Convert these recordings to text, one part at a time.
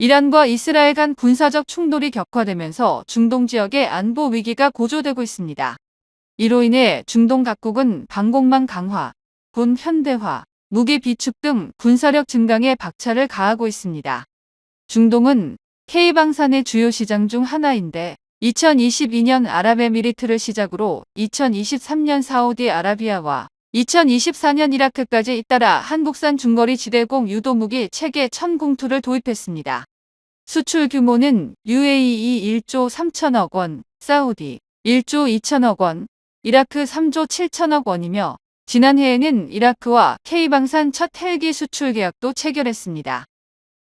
이란과 이스라엘 간 군사적 충돌이 격화되면서 중동 지역의 안보 위기가 고조되고 있습니다. 이로 인해 중동 각국은 방공망 강화, 군 현대화, 무기 비축 등 군사력 증강에 박차를 가하고 있습니다. 중동은 K방산의 주요 시장 중 하나인데 2022년 아랍에미리트를 시작으로 2023년 사우디아라비아와 2024년 이라크까지 잇따라 한국산 중거리 지대공 유도무기 체계 천궁투를 도입했습니다. 수출 규모는 UAE 1조 3천억 원, 사우디 1조 2천억 원, 이라크 3조 7천억 원이며 지난해에는 이라크와 K방산 첫 헬기 수출 계약도 체결했습니다.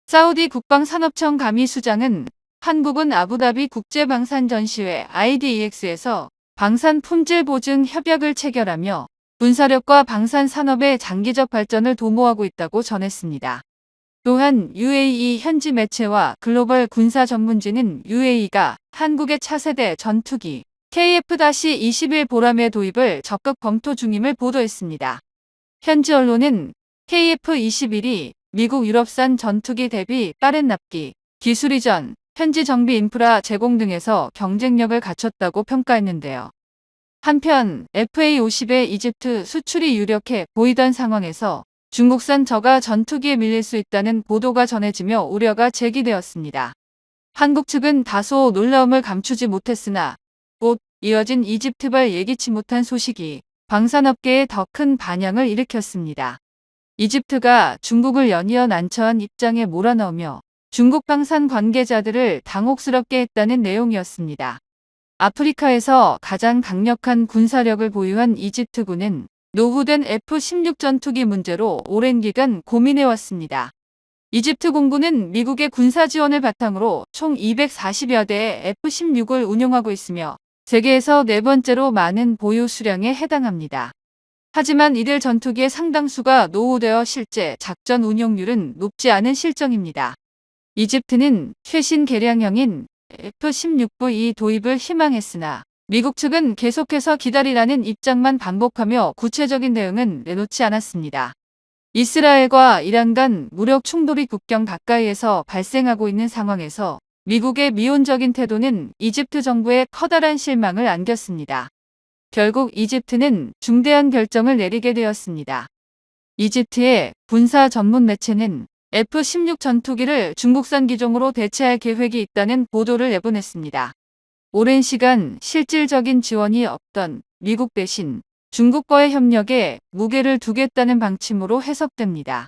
사우디 국방산업청 가미 수장은 한국은 아부다비 국제방산전시회 IDEX에서 방산 품질 보증 협약을 체결하며 군사력과 방산 산업의 장기적 발전을 도모하고 있다고 전했습니다. 또한 UAE 현지 매체와 글로벌 군사 전문지는 UAE가 한국의 차세대 전투기 KF-21 보람의 도입을 적극 검토 중임을 보도했습니다. 현지 언론은 KF-21이 미국 유럽산 전투기 대비 빠른 납기, 기술 이전, 현지 정비 인프라 제공 등에서 경쟁력을 갖췄다고 평가했는데요. 한편 FA-50의 이집트 수출이 유력해 보이던 상황에서 중국산 저가 전투기에 밀릴 수 있다는 보도가 전해지며 우려가 제기되었습니다. 한국 측은 다소 놀라움을 감추지 못했으나 곧 이어진 이집트발 예기치 못한 소식이 방산업계에 더 큰 반향을 일으켰습니다. 이집트가 중국을 연이어 난처한 입장에 몰아넣으며 중국 방산 관계자들을 당혹스럽게 했다는 내용이었습니다. 아프리카에서 가장 강력한 군사력을 보유한 이집트군은 노후된 F-16 전투기 문제로 오랜 기간 고민해왔습니다. 이집트 공군은 미국의 군사 지원을 바탕으로 총 240여 대의 F-16을 운용하고 있으며 세계에서 네 번째로 많은 보유 수량에 해당합니다. 하지만 이들 전투기의 상당수가 노후되어 실제 작전 운용률은 높지 않은 실정입니다. 이집트는 최신 개량형인 F-16V 도입을 희망했으나 미국 측은 계속해서 기다리라는 입장만 반복하며 구체적인 대응은 내놓지 않았습니다. 이스라엘과 이란 간 무력 충돌이 국경 가까이에서 발생하고 있는 상황에서 미국의 미온적인 태도는 이집트 정부에 커다란 실망을 안겼습니다. 결국 이집트는 중대한 결정을 내리게 되었습니다. 이집트의 군사 전문 매체는 F-16 전투기를 중국산 기종으로 대체할 계획이 있다는 보도를 내보냈습니다. 오랜 시간 실질적인 지원이 없던 미국 대신 중국과의 협력에 무게를 두겠다는 방침으로 해석됩니다.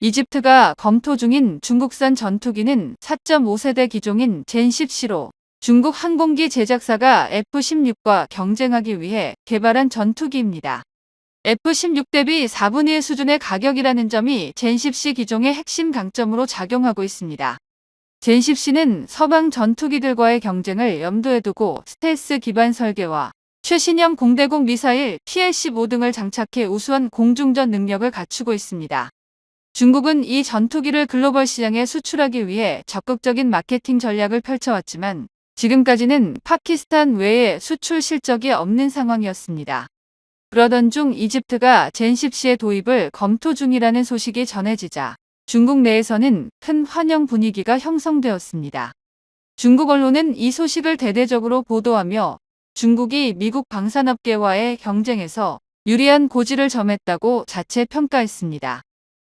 이집트가 검토 중인 중국산 전투기는 4.5세대 기종인 젠10C로 중국 항공기 제작사가 F-16과 경쟁하기 위해 개발한 전투기입니다. F-16 대비 4분의 1 수준의 가격이라는 점이 젠10C 기종의 핵심 강점으로 작용하고 있습니다. 젠10C는 서방 전투기들과의 경쟁을 염두에 두고 스텔스 기반 설계와 최신형 공대공 미사일 PL-15 등을 장착해 우수한 공중전 능력을 갖추고 있습니다. 중국은 이 전투기를 글로벌 시장에 수출하기 위해 적극적인 마케팅 전략을 펼쳐왔지만 지금까지는 파키스탄 외에 수출 실적이 없는 상황이었습니다. 그러던 중 이집트가 젠10C의 도입을 검토 중이라는 소식이 전해지자 중국 내에서는 큰 환영 분위기가 형성되었습니다. 중국 언론은 이 소식을 대대적으로 보도하며 중국이 미국 방산업계와의 경쟁에서 유리한 고지를 점했다고 자체 평가했습니다.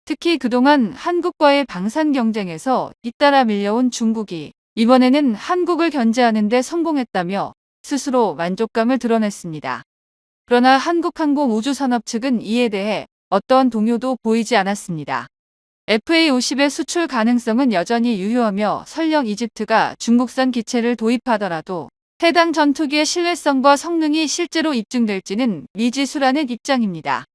특히 그동안 한국과의 방산 경쟁에서 잇따라 밀려온 중국이 이번에는 한국을 견제하는 데 성공했다며 스스로 만족감을 드러냈습니다. 그러나 한국항공우주산업 측은 이에 대해 어떠한 동요도 보이지 않았습니다. FA50의 수출 가능성은 여전히 유효하며 설령 이집트가 중국산 기체를 도입하더라도 해당 전투기의 신뢰성과 성능이 실제로 입증될지는 미지수라는 입장입니다.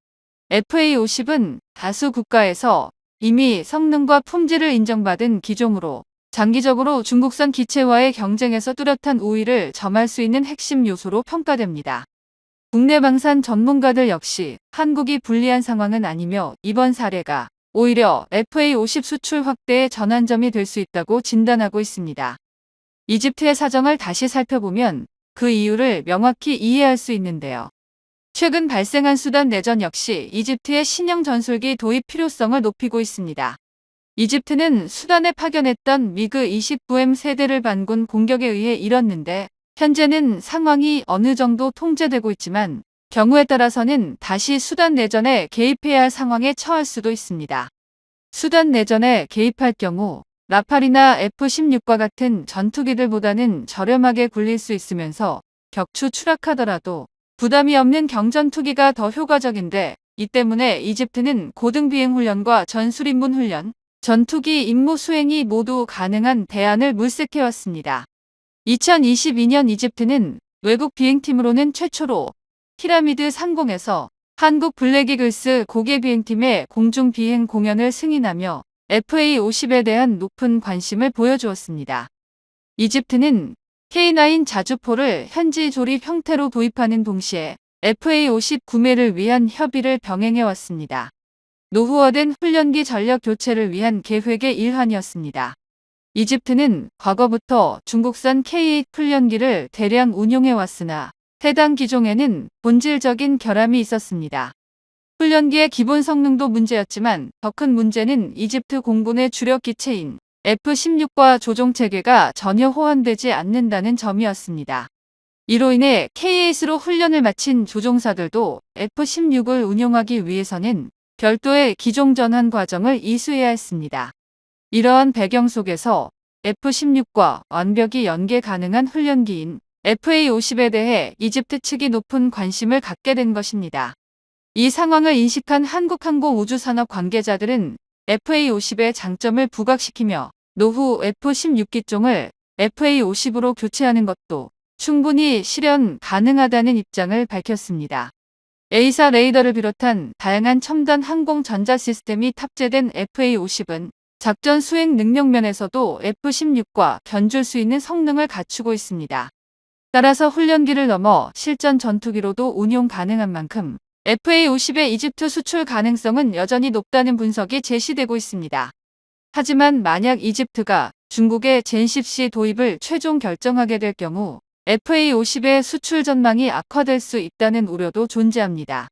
FA50은 다수 국가에서 이미 성능과 품질을 인정받은 기종으로 장기적으로 중국산 기체와의 경쟁에서 뚜렷한 우위를 점할 수 있는 핵심 요소로 평가됩니다. 국내 방산 전문가들 역시 한국이 불리한 상황은 아니며 이번 사례가 오히려 FA50 수출 확대의 전환점이 될 수 있다고 진단하고 있습니다. 이집트의 사정을 다시 살펴보면 그 이유를 명확히 이해할 수 있는데요. 최근 발생한 수단 내전 역시 이집트의 신형 전술기 도입 필요성을 높이고 있습니다. 이집트는 수단에 파견했던 미그 29M 세대를 반군 공격에 의해 잃었는데 현재는 상황이 어느 정도 통제되고 있지만 경우에 따라서는 다시 수단 내전에 개입해야 할 상황에 처할 수도 있습니다. 수단 내전에 개입할 경우 라팔이나 F-16과 같은 전투기들보다는 저렴하게 굴릴 수 있으면서 격추 추락하더라도 부담이 없는 경전투기가 더 효과적인데 이 때문에 이집트는 고등 비행 훈련과 전술 입문 훈련, 전투기 임무 수행이 모두 가능한 대안을 물색해왔습니다. 2022년 이집트는 외국 비행팀으로는 최초로 피라미드 상공에서 한국 블랙이글스 고개 비행팀의 공중 비행 공연을 승인하며 FA50에 대한 높은 관심을 보여주었습니다. 이집트는 K9 자주포를 현지 조립 형태로 도입하는 동시에 FA50 구매를 위한 협의를 병행해 왔습니다. 노후화된 훈련기 전력 교체를 위한 계획의 일환이었습니다. 이집트는 과거부터 중국산 K8 훈련기를 대량 운용해 왔으나 해당 기종에는 본질적인 결함이 있었습니다. 훈련기의 기본 성능도 문제였지만 더 큰 문제는 이집트 공군의 주력 기체인 F-16과 조종 체계가 전혀 호환되지 않는다는 점이었습니다. 이로 인해 K8으로 훈련을 마친 조종사들도 F-16을 운용하기 위해서는 별도의 기종 전환 과정을 이수해야 했습니다. 이러한 배경 속에서 F-16과 완벽히 연계 가능한 훈련기인 FA-50에 대해 이집트 측이 높은 관심을 갖게 된 것입니다. 이 상황을 인식한 한국항공우주산업 관계자들은 FA-50의 장점을 부각시키며 노후 F-16기종을 FA-50으로 교체하는 것도 충분히 실현 가능하다는 입장을 밝혔습니다. A사 레이더를 비롯한 다양한 첨단 항공 전자 시스템이 탑재된 FA-50은 작전 수행 능력 면에서도 F-16과 견줄 수 있는 성능을 갖추고 있습니다. 따라서 훈련기를 넘어 실전 전투기로도 운용 가능한 만큼 FA-50의 이집트 수출 가능성은 여전히 높다는 분석이 제시되고 있습니다. 하지만 만약 이집트가 중국의 젠10C 도입을 최종 결정하게 될 경우 FA-50의 수출 전망이 악화될 수 있다는 우려도 존재합니다.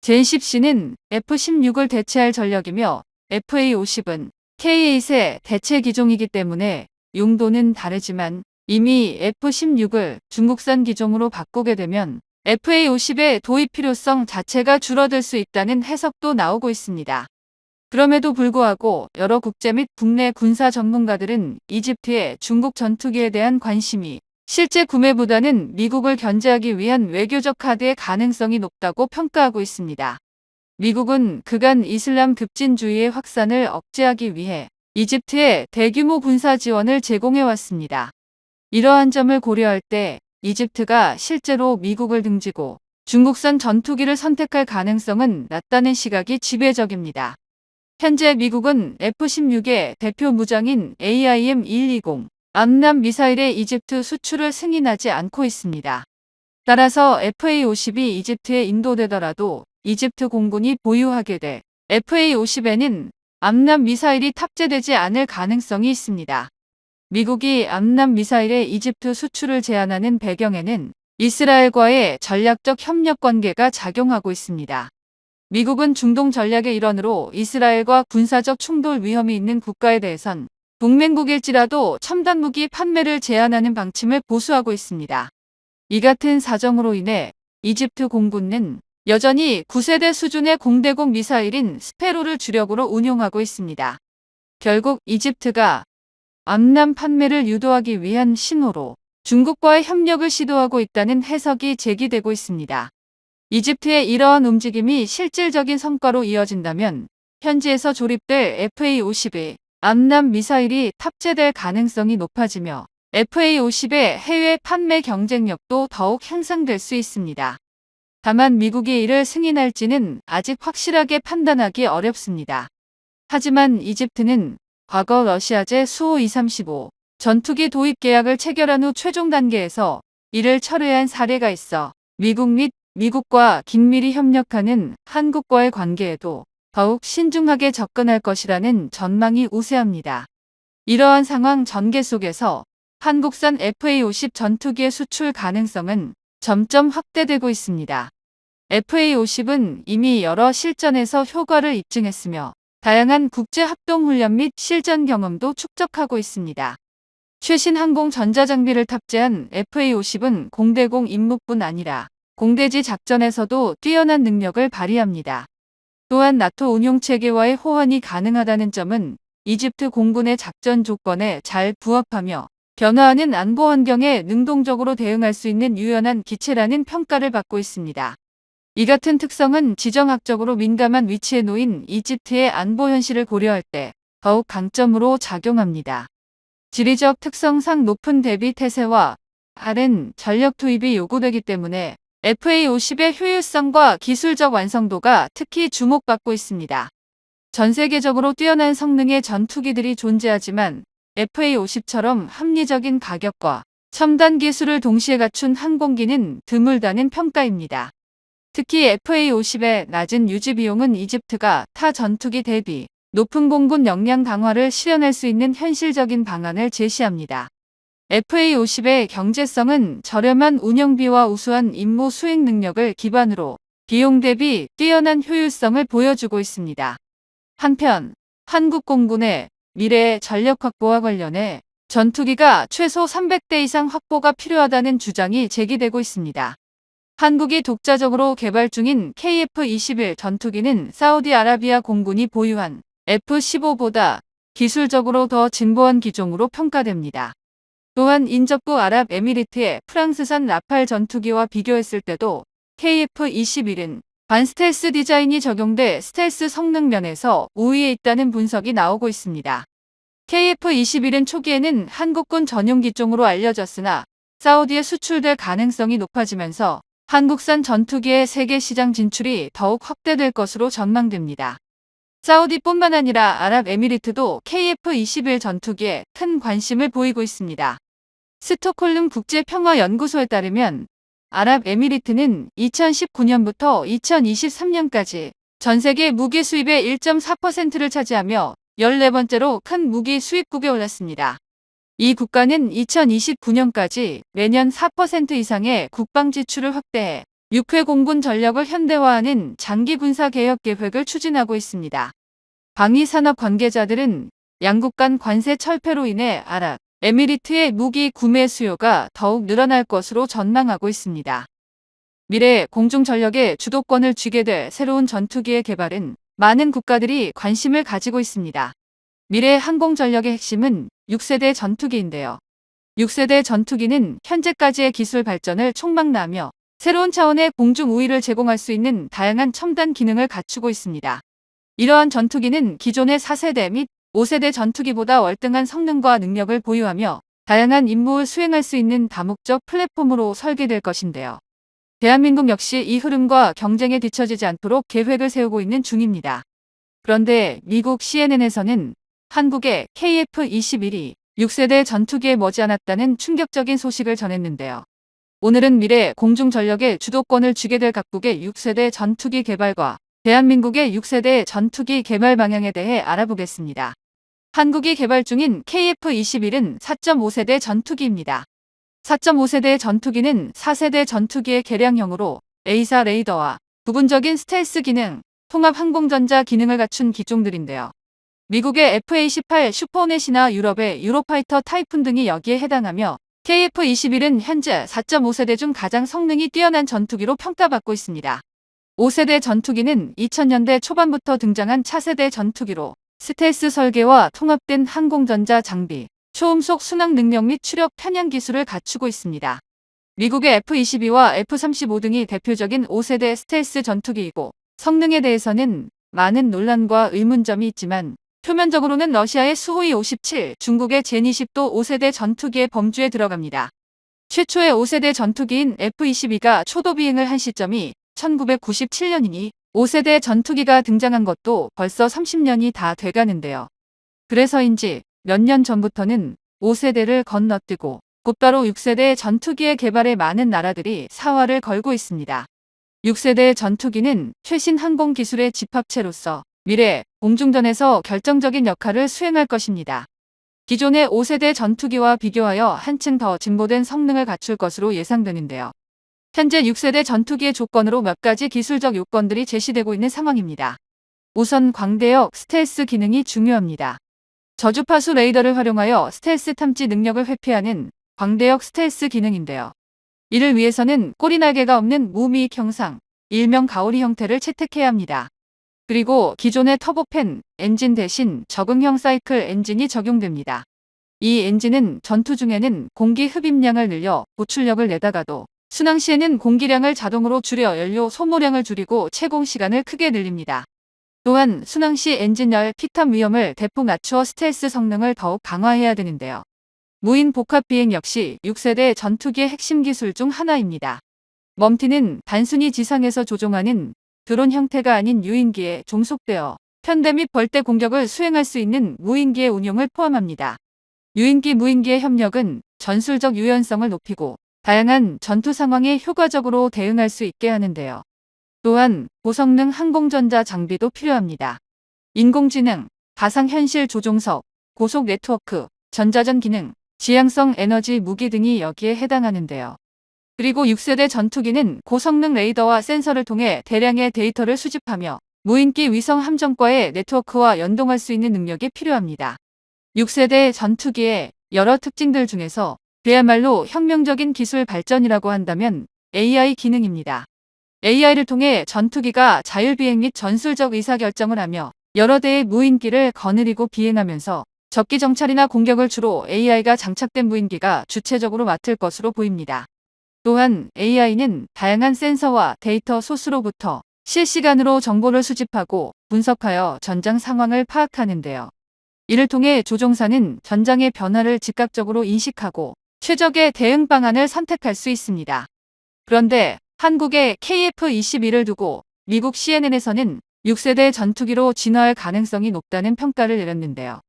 젠10C는 F-16을 대체할 전력이며 FA-50은 K8의 대체 기종이기 때문에 용도는 다르지만 이미 F-16을 중국산 기종으로 바꾸게 되면 FA-50의 도입 필요성 자체가 줄어들 수 있다는 해석도 나오고 있습니다. 그럼에도 불구하고 여러 국제 및 국내 군사 전문가들은 이집트의 중국 전투기에 대한 관심이 실제 구매보다는 미국을 견제하기 위한 외교적 카드의 가능성이 높다고 평가하고 있습니다. 미국은 그간 이슬람 급진주의의 확산을 억제하기 위해 이집트에 대규모 군사 지원을 제공해왔습니다. 이러한 점을 고려할 때 이집트가 실제로 미국을 등지고 중국산 전투기를 선택할 가능성은 낮다는 시각이 지배적입니다. 현재 미국은 F-16의 대표 무장인 AIM-120 암남 미사일의 이집트 수출을 승인하지 않고 있습니다. 따라서 FA-50이 이집트에 인도되더라도 이집트 공군이 보유하게 될 FA-50에는 암남 미사일이 탑재되지 않을 가능성이 있습니다. 미국이 암남 미사일의 이집트 수출을 제한하는 배경에는 이스라엘과의 전략적 협력 관계가 작용하고 있습니다. 미국은 중동 전략의 일원으로 이스라엘과 군사적 충돌 위험이 있는 국가에 대해선 동맹국일지라도 첨단 무기 판매를 제한하는 방침을 보수하고 있습니다. 이 같은 사정으로 인해 이집트 공군은 여전히 9세대 수준의 공대공 미사일인 스페로를 주력으로 운용하고 있습니다. 결국 이집트가 암남 판매를 유도하기 위한 신호로 중국과의 협력을 시도하고 있다는 해석이 제기되고 있습니다. 이집트의 이러한 움직임이 실질적인 성과로 이어진다면 현지에서 조립될 FA-50의 암남 미사일이 탑재될 가능성이 높아지며 FA-50의 해외 판매 경쟁력도 더욱 향상될 수 있습니다. 다만 미국이 이를 승인할지는 아직 확실하게 판단하기 어렵습니다. 하지만 이집트는 과거 러시아제 수호 235 전투기 도입 계약을 체결한 후 최종 단계에서 이를 철회한 사례가 있어 미국 및 미국과 긴밀히 협력하는 한국과의 관계에도 더욱 신중하게 접근할 것이라는 전망이 우세합니다. 이러한 상황 전개 속에서 한국산 FA-50 전투기의 수출 가능성은 점점 확대되고 있습니다. FA-50은 이미 여러 실전에서 효과를 입증했으며 다양한 국제 합동 훈련 및 실전 경험도 축적하고 있습니다. 최신 항공 전자장비를 탑재한 FA-50은 공대공 임무뿐 아니라 공대지 작전에서도 뛰어난 능력을 발휘합니다. 또한 나토 운용체계와의 호환이 가능하다는 점은 이집트 공군의 작전 조건에 잘 부합하며 변화하는 안보 환경에 능동적으로 대응할 수 있는 유연한 기체라는 평가를 받고 있습니다. 이 같은 특성은 지정학적으로 민감한 위치에 놓인 이집트의 안보 현실을 고려할 때 더욱 강점으로 작용합니다. 지리적 특성상 높은 대비 태세와 빠른 전력 투입이 요구되기 때문에 FA-50의 효율성과 기술적 완성도가 특히 주목받고 있습니다. 전 세계적으로 뛰어난 성능의 전투기들이 존재하지만 FA-50처럼 합리적인 가격과 첨단 기술을 동시에 갖춘 항공기는 드물다는 평가입니다. 특히 FA-50의 낮은 유지 비용은 이집트가 타 전투기 대비 높은 공군 역량 강화를 실현할 수 있는 현실적인 방안을 제시합니다. FA-50의 경제성은 저렴한 운영비와 우수한 임무 수행 능력을 기반으로 비용 대비 뛰어난 효율성을 보여주고 있습니다. 한편 한국 공군의 미래의 전력 확보와 관련해 전투기가 최소 300대 이상 확보가 필요하다는 주장이 제기되고 있습니다. 한국이 독자적으로 개발 중인 KF-21 전투기는 사우디아라비아 공군이 보유한 F-15보다 기술적으로 더 진보한 기종으로 평가됩니다. 또한 인접국 아랍에미리트의 프랑스산 라팔 전투기와 비교했을 때도 KF-21은 반스텔스 디자인이 적용돼 스텔스 성능 면에서 우위에 있다는 분석이 나오고 있습니다. KF-21은 초기에는 한국군 전용 기종으로 알려졌으나 사우디에 수출될 가능성이 높아지면서 한국산 전투기의 세계 시장 진출이 더욱 확대될 것으로 전망됩니다. 사우디뿐만 아니라 아랍에미리트도 KF-21 전투기에 큰 관심을 보이고 있습니다. 스톡홀름 국제평화연구소에 따르면 아랍에미리트는 2019년부터 2023년까지 전 세계 무기 수입의 1.4%를 차지하며 14번째로 큰 무기 수입국에 올랐습니다. 이 국가는 2029년까지 매년 4% 이상의 국방 지출을 확대해 육해 공군 전력을 현대화하는 장기 군사 개혁 계획을 추진하고 있습니다. 방위 산업 관계자들은 양국 간 관세 철폐로 인해 아랍 에미리트의 무기 구매 수요가 더욱 늘어날 것으로 전망하고 있습니다. 미래 공중 전력의 주도권을 쥐게 될 새로운 전투기의 개발은 많은 국가들이 관심을 가지고 있습니다. 미래 항공 전력의 핵심은 6세대 전투기인데요. 6세대 전투기는 현재까지의 기술 발전을 총망라하며 새로운 차원의 공중 우위를 제공할 수 있는 다양한 첨단 기능을 갖추고 있습니다. 이러한 전투기는 기존의 4세대 및 5세대 전투기보다 월등한 성능과 능력을 보유하며 다양한 임무를 수행할 수 있는 다목적 플랫폼으로 설계될 것인데요. 대한민국 역시 이 흐름과 경쟁에 뒤처지지 않도록 계획을 세우고 있는 중입니다. 그런데 미국 CNN에서는 한국의 KF-21이 6세대 전투기에 머지않았다는 충격적인 소식을 전했는데요. 오늘은 미래 공중전력의 주도권을 쥐게 될 각국의 6세대 전투기 개발과 대한민국의 6세대 전투기 개발 방향에 대해 알아보겠습니다. 한국이 개발 중인 KF-21은 4.5세대 전투기입니다. 4.5세대 전투기는 4세대 전투기의 개량형으로 A사 레이더와 부분적인 스텔스 기능, 통합 항공전자 기능을 갖춘 기종들인데요. 미국의 F-18 슈퍼넷이나 유럽의 유로파이터 타이푼 등이 여기에 해당하며 KF-21은 현재 4.5세대 중 가장 성능이 뛰어난 전투기로 평가받고 있습니다. 5세대 전투기는 2000년대 초반부터 등장한 차세대 전투기로 스텔스 설계와 통합된 항공전자 장비, 초음속 순항 능력 및 추력 편향 기술을 갖추고 있습니다. 미국의 F-22와 F-35 등이 대표적인 5세대 스텔스 전투기이고 성능에 대해서는 많은 논란과 의문점이 있지만 표면적으로는 러시아의 수호이 57, 중국의 젠20도 5세대 전투기의 범주에 들어갑니다. 최초의 5세대 전투기인 F-22가 초도 비행을 한 시점이 1997년이니 5세대 전투기가 등장한 것도 벌써 30년이 다 돼가는데요. 그래서인지 몇 년 전부터는 5세대를 건너뛰고 곧바로 6세대 전투기의 개발에 많은 나라들이 사활을 걸고 있습니다. 6세대 전투기는 최신 항공 기술의 집합체로서 미래 공중전에서 결정적인 역할을 수행할 것입니다. 기존의 5세대 전투기와 비교하여 한층 더 진보된 성능을 갖출 것으로 예상되는데요. 현재 6세대 전투기의 조건으로 몇 가지 기술적 요건들이 제시되고 있는 상황입니다. 우선 광대역 스텔스 기능이 중요합니다. 저주파수 레이더를 활용하여 스텔스 탐지 능력을 회피하는 광대역 스텔스 기능인데요. 이를 위해서는 꼬리 날개가 없는 무미익 형상, 일명 가오리 형태를 채택해야 합니다. 그리고 기존의 터보팬 엔진 대신 적응형 사이클 엔진이 적용됩니다. 이 엔진은 전투 중에는 공기 흡입량을 늘려 보출력을 내다가도 순항 시에는 공기량을 자동으로 줄여 연료 소모량을 줄이고 채공 시간을 크게 늘립니다. 또한 순항 시 엔진열 피탑 위험을 대폭 낮추어 스텔스 성능을 더욱 강화해야 되는데요. 무인 복합 비행 역시 6세대 전투기의 핵심 기술 중 하나입니다. 멈티는 단순히 지상에서 조종하는 드론 형태가 아닌 유인기에 종속되어 편대 및 벌떼 공격을 수행할 수 있는 무인기의 운용을 포함합니다. 유인기 무인기의 협력은 전술적 유연성을 높이고 다양한 전투 상황에 효과적으로 대응할 수 있게 하는데요. 또한 고성능 항공전자 장비도 필요합니다. 인공지능, 가상현실 조종석, 고속 네트워크, 전자전 기능, 지향성 에너지 무기 등이 여기에 해당하는데요. 그리고 6세대 전투기는 고성능 레이더와 센서를 통해 대량의 데이터를 수집하며 무인기 위성 함정과의 네트워크와 연동할 수 있는 능력이 필요합니다. 6세대 전투기의 여러 특징들 중에서 그야말로 혁명적인 기술 발전이라고 한다면 AI 기능입니다. AI를 통해 전투기가 자율비행 및 전술적 의사결정을 하며 여러 대의 무인기를 거느리고 비행하면서 적기 정찰이나 공격을 주로 AI가 장착된 무인기가 주체적으로 맡을 것으로 보입니다. 또한 AI는 다양한 센서와 데이터 소스로부터 실시간으로 정보를 수집하고 분석하여 전장 상황을 파악하는데요. 이를 통해 조종사는 전장의 변화를 즉각적으로 인식하고 최적의 대응 방안을 선택할 수 있습니다. 그런데 한국의 KF-21을 두고 미국 CNN에서는 6세대 전투기로 진화할 가능성이 높다는 평가를 내렸는데요.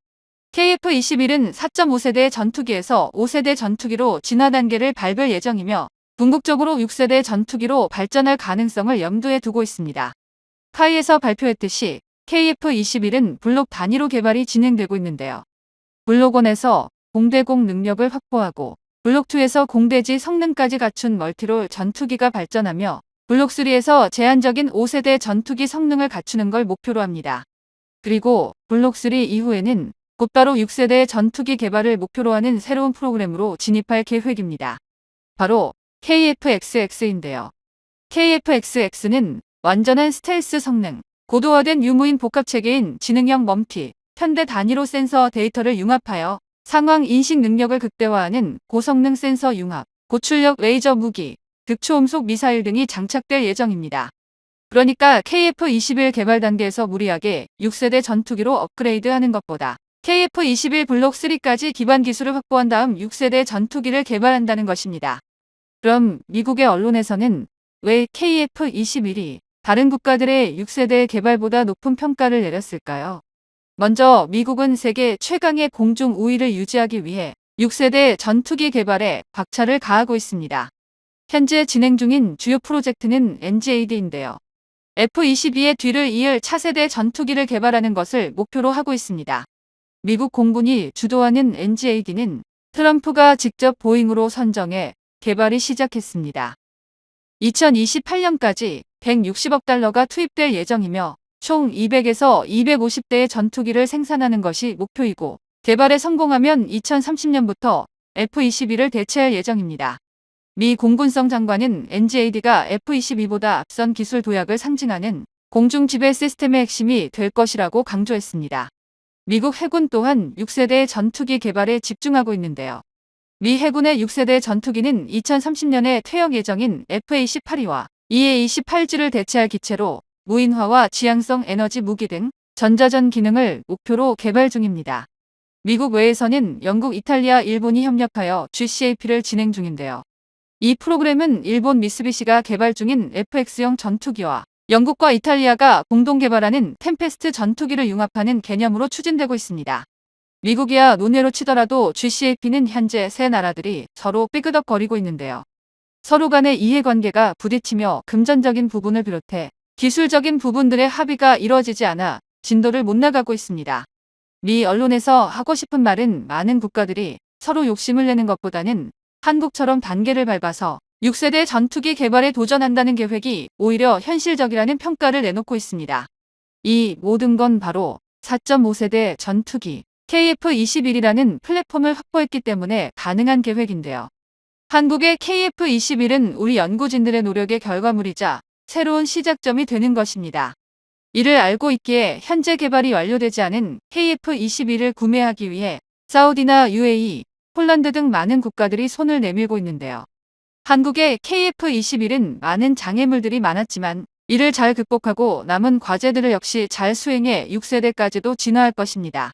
KF-21은 4.5세대 전투기에서 5세대 전투기로 진화 단계를 밟을 예정이며 궁극적으로 6세대 전투기로 발전할 가능성을 염두에 두고 있습니다. 카이에서 발표했듯이 KF-21은 블록 단위로 개발이 진행되고 있는데요. 블록 1에서 공대공 능력을 확보하고 블록 2에서 공대지 성능까지 갖춘 멀티롤 전투기가 발전하며 블록 3에서 제한적인 5세대 전투기 성능을 갖추는 걸 목표로 합니다. 그리고 블록 3 이후에는 곧바로 6세대 전투기 개발을 목표로 하는 새로운 프로그램으로 진입할 계획입니다. 바로 KF-XX인데요. KF-XX는 완전한 스텔스 성능, 고도화된 유무인 복합체계인 지능형 멈티, 편대 단위로 센서 데이터를 융합하여 상황 인식 능력을 극대화하는 고성능 센서 융합, 고출력 레이저 무기, 극초음속 미사일 등이 장착될 예정입니다. 그러니까 KF-21 개발 단계에서 무리하게 6세대 전투기로 업그레이드하는 것보다 KF-21 블록 3까지 기반 기술을 확보한 다음 6세대 전투기를 개발한다는 것입니다. 그럼 미국의 언론에서는 왜 KF-21이 다른 국가들의 6세대 개발보다 높은 평가를 내렸을까요? 먼저 미국은 세계 최강의 공중 우위를 유지하기 위해 6세대 전투기 개발에 박차를 가하고 있습니다. 현재 진행 중인 주요 프로젝트는 NGAD인데요. F-22의 뒤를 이을 차세대 전투기를 개발하는 것을 목표로 하고 있습니다. 미국 공군이 주도하는 NGAD는 트럼프가 직접 보잉으로 선정해 개발이 시작했습니다. 2028년까지 160억 달러가 투입될 예정이며 총 200에서 250대의 전투기를 생산하는 것이 목표이고 개발에 성공하면 2030년부터 F-22를 대체할 예정입니다. 미 공군성 장관은 NGAD가 F-22보다 앞선 기술 도약을 상징하는 공중 지배 시스템의 핵심이 될 것이라고 강조했습니다. 미국 해군 또한 6세대 전투기 개발에 집중하고 있는데요. 미 해군의 6세대 전투기는 2030년에 퇴역 예정인 FA-18E와 EA-18G를 대체할 기체로 무인화와 지향성 에너지 무기 등 전자전 기능을 목표로 개발 중입니다. 미국 외에서는 영국, 이탈리아, 일본이 협력하여 GCAP를 진행 중인데요. 이 프로그램은 일본 미쓰비시가 개발 중인 FX형 전투기와 영국과 이탈리아가 공동 개발하는 템페스트 전투기를 융합하는 개념으로 추진되고 있습니다. 미국이야 논외로 치더라도 GCAP는 현재 세 나라들이 서로 삐그덕거리고 있는데요. 서로 간의 이해관계가 부딪히며 금전적인 부분을 비롯해 기술적인 부분들의 합의가 이뤄지지 않아 진도를 못 나가고 있습니다. 미 언론에서 하고 싶은 말은 많은 국가들이 서로 욕심을 내는 것보다는 한국처럼 단계를 밟아서 6세대 전투기 개발에 도전한다는 계획이 오히려 현실적이라는 평가를 내놓고 있습니다. 이 모든 건 바로 4.5세대 전투기 KF-21이라는 플랫폼을 확보했기 때문에 가능한 계획인데요. 한국의 KF-21은 우리 연구진들의 노력의 결과물이자 새로운 시작점이 되는 것입니다. 이를 알고 있기에 현재 개발이 완료되지 않은 KF-21을 구매하기 위해 사우디나 UAE, 폴란드 등 많은 국가들이 손을 내밀고 있는데요. 한국의 KF-21은 많은 장애물들이 많았지만 이를 잘 극복하고 남은 과제들을 역시 잘 수행해 6세대까지도 진화할 것입니다.